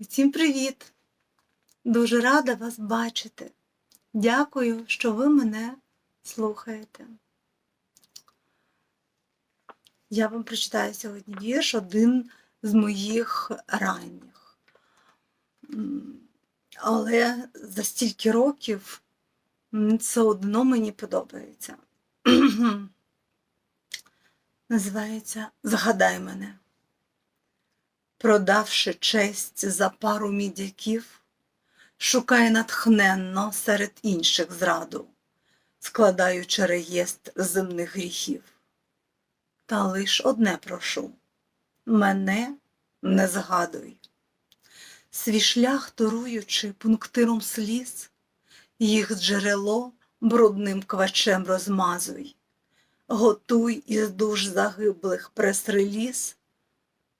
Всім привіт! Дуже рада вас бачити. Дякую, що ви мене слухаєте. Я вам прочитаю сьогодні вірш, один з моїх ранніх. Але за стільки років все одно мені подобається. Називається Згадай мене. Продавши честь за пару мідяків, шукає натхненно серед інших зраду, складаючи реєстр земних гріхів. Та лиш одне прошу мене не згадуй. Свій шлях торуючи пунктиром сліз, їх джерело брудним квачем розмазуй, готуй із душ загиблих прес-реліз,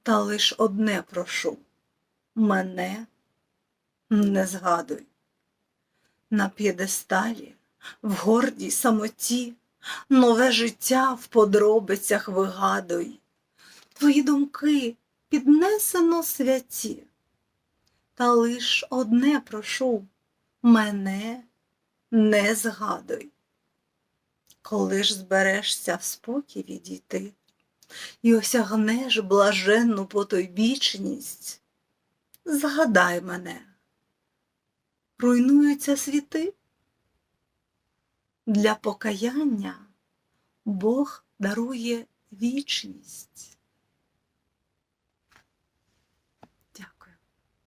та лиш одне прошу мене не згадуй. На п'єдесталі, в гордій самоті, нове життя в подробицях вигадуй. Твої думки піднесено святі, та лиш одне прошу мене не згадуй. Коли ж зберешся в спокій відійти, і осягнеш блаженну потойбічність, згадай мене, руйнуються світи. Для покаяння Бог дарує вічність.